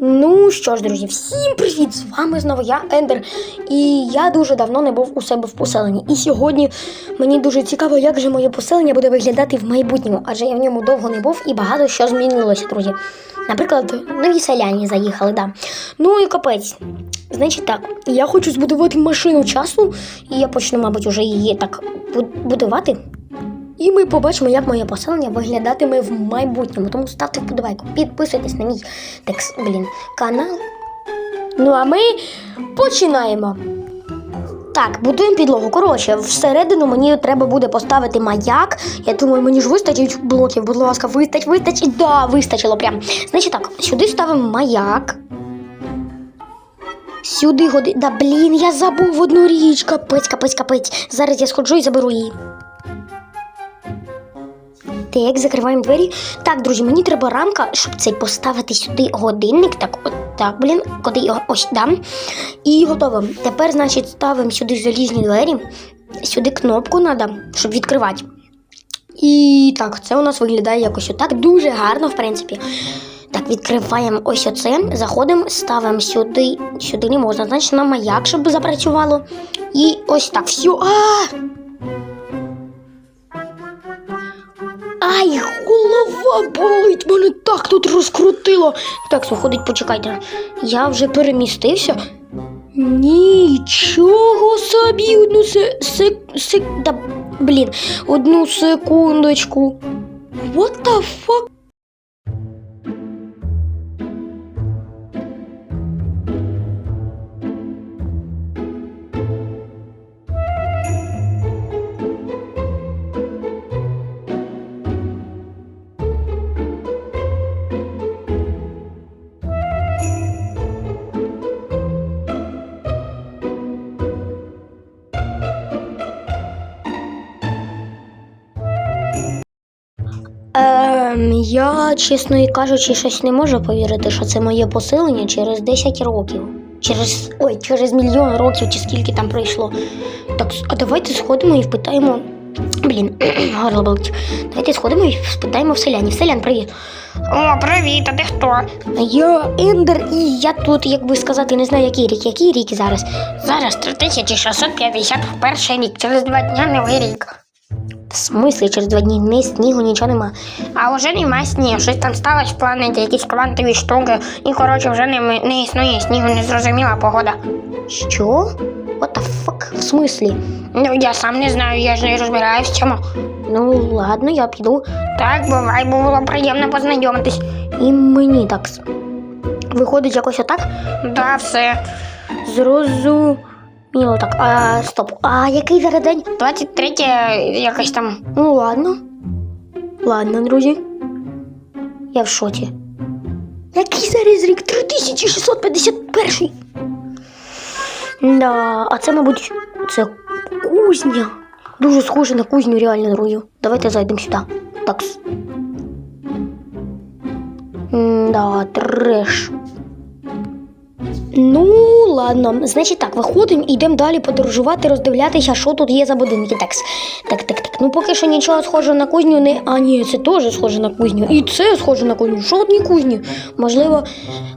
Ну що ж, друзі, всім привіт! З вами знову я, Ендер. І я дуже давно не був у себе в поселенні. І сьогодні мені дуже цікаво, як же моє поселення буде виглядати в майбутньому, адже я в ньому довго не був і багато що змінилося, друзі. Наприклад, нові селяні заїхали, да. Ну і капець. Значить так, я хочу збудувати машину часу, і я почну, мабуть, уже її так будувати. І ми побачимо, як моє поселення виглядатиме в майбутньому. Тому ставте вподобайку, підписуйтесь на мій текст, блін, канал. Ну а ми починаємо. Так, будуємо підлогу. Коротше, всередину мені треба буде поставити маяк. Я думаю, мені ж вистачить блоків, будь ласка, вистачить, вистачить. Да, вистачило прям. Значить так, сюди ставимо маяк. Сюди годи. Да блін, я забув одну річ. Капець, капець, капець. Зараз я сходжу і заберу її. Так, закриваємо двері. Так, друзі, мені треба рамка, щоб цей поставити сюди годинник. Так, от так, блін, куди його ось дам. І готово. Тепер, значить, ставимо сюди залізні двері. Сюди кнопку треба, щоб відкривати. І так, це у нас виглядає якось отак. Дуже гарно, в принципі. Так, відкриваємо ось оце, заходимо, ставимо сюди, сюди не можна, значить на маяк, щоб запрацювало. І ось так, все. А! Ай, голова болить, мене так тут розкрутило. Так, виходить, почекайте. Я вже перемістився. Нічого собі, одну се, се, се, да, блін, одну секундочку. What the fuck? Я, чесно кажучи, щось не можу повірити, що це моє поселення через 10 років. Через. Ой, через мільйон років чи скільки там пройшло. Так, а давайте сходимо і впитаємо. Блін, горло болить. Давайте сходимо і спитаємо в селяні. Селян, привіт. О, привіт, а ти хто? Я Ендер, і я тут, як би сказати, не знаю, який рік. Який рік зараз? Зараз 3651 рік, через два дня новий рік. В смислі, через два дні не снігу, нічого нема. А вже нема снігу, щось там сталося в планеті, якісь квантові штуки, і коротше вже не, не існує снігу, незрозуміла погода. Що? What the fuck? В смислі? Ну я сам не знаю, я ж не розбираюсь в цьому. Ну, ладно, я піду. Так, бувай, було приємно познайомитись. І мені так виходить якось отак. Да, все. Зрозуміло так. А, стоп. А який зараз день? 23 якось там. Ну, ладно. Ладно, друзі. Я в шоці. Який зараз рік? 3651. Да, а це, мабуть, це кузня. Дуже схоже на кузню, реально, друзі. Давайте зайдемо сюди. Так. Да, треш. Ну, ладно. Значить так, виходимо і йдемо далі подорожувати, роздивлятися, що тут є за будинки. Так, так, так, так. Ну поки що нічого схожого на кузню не. А, ні, це теж схоже на кузню. І це схоже на кузню. Жодні кузні. Можливо,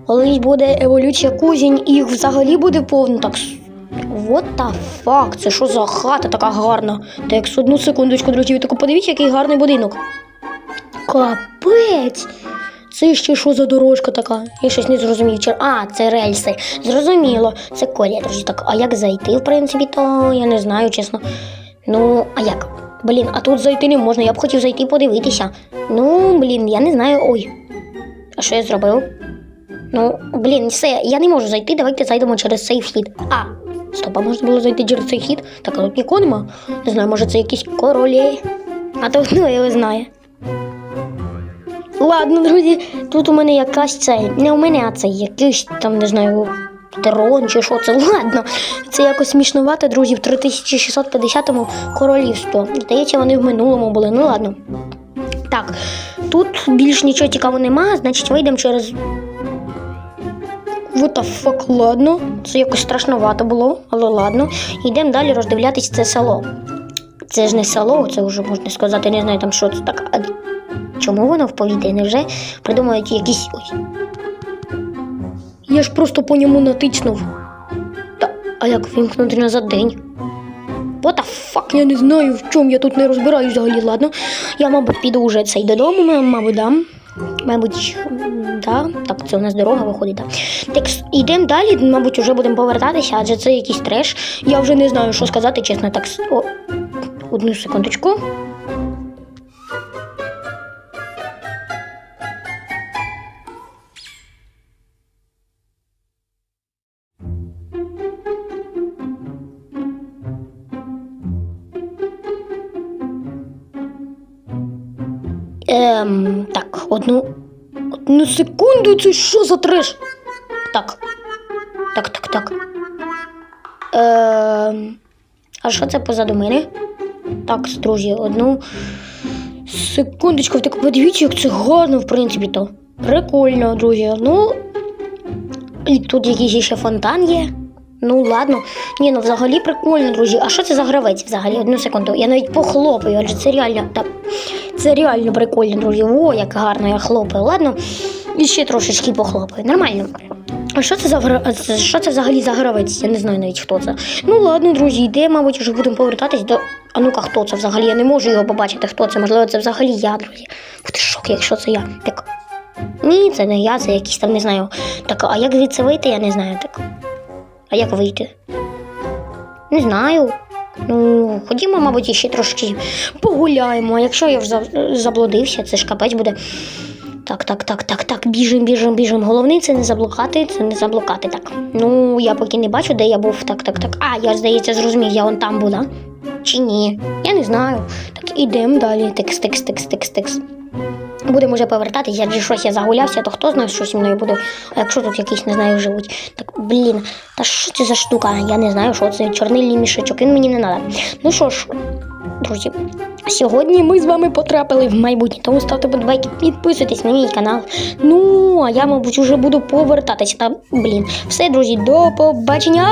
колись буде еволюція кузінь і їх взагалі буде повно. Так. What the fuck? Це що за хата така гарна? Так, одну секундочку, друзі, таку подивіться, який гарний будинок. Капець! Це ще що за дорожка така? Я щось не зрозумів. А, це рельси. Зрозуміло. Це колія, друзі. Так, а як зайти, в принципі, то я не знаю, чесно. Ну, а як? Блін, а тут зайти не можна. Я б хотів зайти подивитися. Ну, блін, я не знаю. Ой. А що я зробив? Ну, блін, все, я не можу зайти, давайте зайдемо через цей вхід. А, стоп, а можна було зайти через цей вхід? Так, а тут нікого нема. Не знаю, може це якісь королі. А то хто його знає. Ладно, друзі, тут у мене якась цей. Не у мене, а це якийсь там, не знаю, трон чи що це. Ладно. Це якось смішнувато, друзі, в 3650-му королівство. Здається, вони в минулому були. Ну ладно. Так, тут більш нічого цікавого нема, значить вийдемо через. What the fuck, ладно. Це якось страшновато було, але ладно. Йдемо далі роздивлятись це село. Це ж не село, це вже можна сказати, не знаю там що це так. А Чому воно в повітрі? Невже придумають якісь. Ой. Я ж просто по ньому натиснув. Та, а як вимкнути назад день? What the fuck, я не знаю, в чому я тут не розбираюсь взагалі, ладно. Я, мабуть, піду вже цей додому, мабуть, дам. Мабуть, да. Так, це у нас дорога виходить, так. Так, йдемо далі, мабуть, вже будемо повертатися, адже це якийсь треш. Я вже не знаю, що сказати, чесно, так. О, одну секундочку. Ем, так, одну. Одну секунду, це що за треш? Так. Так, так, так. Ем, а що це позаду мене? Так, друзі, одну секундочку, так подивіться, як це гарно, в принципі, то. Прикольно, друзі. Ну. І тут якийсь ще фонтан є. Ну, ладно. Ні, ну взагалі прикольно, друзі. А що це за гравець взагалі? Одну секунду. Я навіть похлопаю, адже це реально. Та, це реально прикольно, друзі. О, як гарно я хлопаю. Ладно. І ще трошечки похлопаю. Нормально. А що це за гра... що це взагалі за гравець? Я не знаю навіть хто це. Ну ладно, друзі, йде, мабуть, вже будемо повертатись до. А ну-ка, хто це взагалі? Я не можу його побачити, хто це. Можливо, це взагалі я, друзі. Буде шок, якщо це я. Так. Ні, це не я, це якийсь там не знаю. Так, а як звідси вийти, я не знаю. Так. А як вийти? Не знаю. Ну, ходімо, мабуть, ще трошки погуляємо. А якщо я вже заблудився, це ж капець буде. Так, так, так, так, так, біжим, біжим, біжим. Головне це не заблукати, це не заблукати. Так. Ну, я поки не бачу, де я був. Так, так, так. А, я, здається, зрозумів, я вон там був, да? Чи ні? Я не знаю. Так, ідемо далі. Текс, текс, текс, текс, текс. Будемо вже повертатися, адже щось я загулявся, то хто знає, що зі мною буде. А якщо тут якісь, не знаю, живуть. Так, блін, та що це за штука? Я не знаю, що це чорний мішечок, він мені не треба. Ну що ж, друзі, сьогодні ми з вами потрапили в майбутнє, тому ставте подбайки, підписуйтесь на мій канал. Ну, а я, мабуть, вже буду повертатися. Та, блін, все, друзі, до побачення.